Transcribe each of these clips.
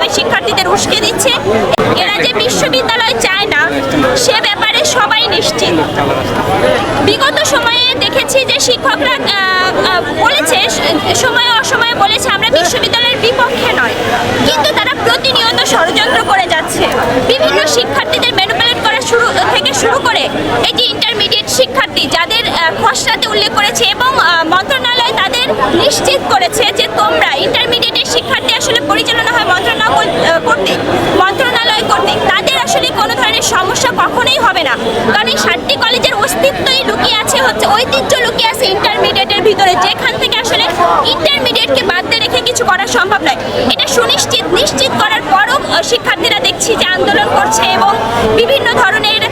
বিভিন্নভাবে শিক্ষার্থীদের উস্কে দিচ্ছে। এরা যে বিশ্ববিদ্যালয় চায় না, সে ব্যাপারে সবাই নিশ্চিত। বিগত সময়ে দেখেছি যে শিক্ষকরা বলেছে, সময়ে অসময়ে বলেছে, আমরা বিশ্ববিদ্যালয়ের বিপক্ষে নয়। কিন্তু তারা প্রতিনিয়ত ষড়যন্ত্র করে যাচ্ছে। বিভিন্ন শিক্ষার্থীদের ম্যানুপুলেট করা শুরু, থেকে শুরু করে এই যে ইন্টারমিডিয়েট শিক্ষার্থী, যাদের খসড়াতে উল্লেখ করেছে এবং মন্ত্রণালয় তাদের নিশ্চিত করেছে যে তোমরা ইন্টারমিডিয়েটের শিক্ষা কখনোই হবে না। কারণ এই সাতটি কলেজের অস্তিত্বই লুকিয়ে আছে হচ্ছে ঐতিহ্য লুকিয়ে আছে ইন্টারমিডিয়েটের ভিতরে। যেখান থেকে আসলে ইন্টারমিডিয়েটকে বাদ দিয়ে রেখে কিছু করা সম্ভব নয়। এটা সুনিশ্চিত নিশ্চিত করার পরও শিক্ষার্থীরা দেখছি যে আন্দোলন করছে এবং বিভিন্ন ধরনের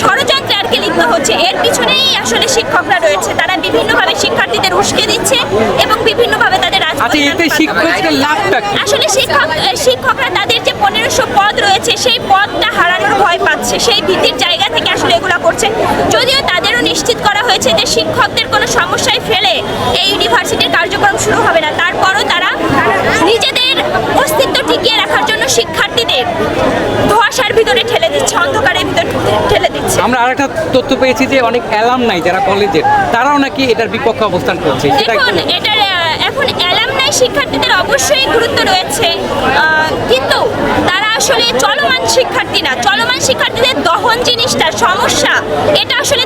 ষড়যন্ত্রে আর কি লিপ্ত হচ্ছে। এর পিছনেই আসলে শিক্ষকরা রয়েছে। তারা বিভিন্নভাবে শিক্ষার্থীদের উস্কে দিচ্ছে এবং বিভিন্নভাবে তাদের আচ্ছা? আসলে শিক্ষক শিক্ষকরা হয়েছে যে শিক্ষকদের কোনো সমস্যায় ফেলে এই ইউনিভার্সিটির কার্যক্রম শুরু হবে না। তারপরও তারা নিজেদের অস্তিত্ব টিকিয়ে রাখার জন্য শিক্ষার্থীদের ধোয়াশার ভিতরে ঠেলে দিচ্ছে অন্ধকারের ভিতরে ঠেলে দিচ্ছে। আমরা আরেকটা তথ্য পেয়েছি যে অনেক অ্যালাম নাই যারা কলেজের তারাও নাকি এটার বিপক্ষে অবস্থান করছে। দেখুন এটার এখন অ্যালামনাই শিক্ষার্থীদের অবশ্যই গুরুত্ব রয়েছে। কিন্তু তারা আসলে চলমান শিক্ষার্থী না। চলমান শিক্ষার্থীদের দহন জিনিসটা সমস্যা এটা আসলে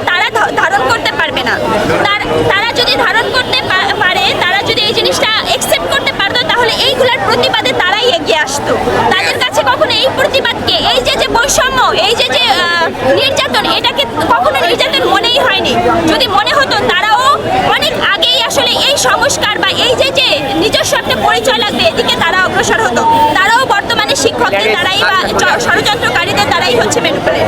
এগিয়ে আসতো। তাদের কাছে কখনো এই প্রতিবাদকে এই যে যে বৈষম্য এই যে যে নির্যাতন এটাকে কখনো নির্যাতন মনেই হয়নি। যদি মনে হতো তারাও অনেক আগেই আসলে এই সংস্কার বা এই যে যে নিজস্ব একটা পরিচয় লাগবে এদিকে তারা অগ্রসর হতো। তারাও বর্তমানে শিক্ষকদের দ্বারাই বা ষড়যন্ত্রকারীদের দ্বারাই হচ্ছে মেনুপুলেট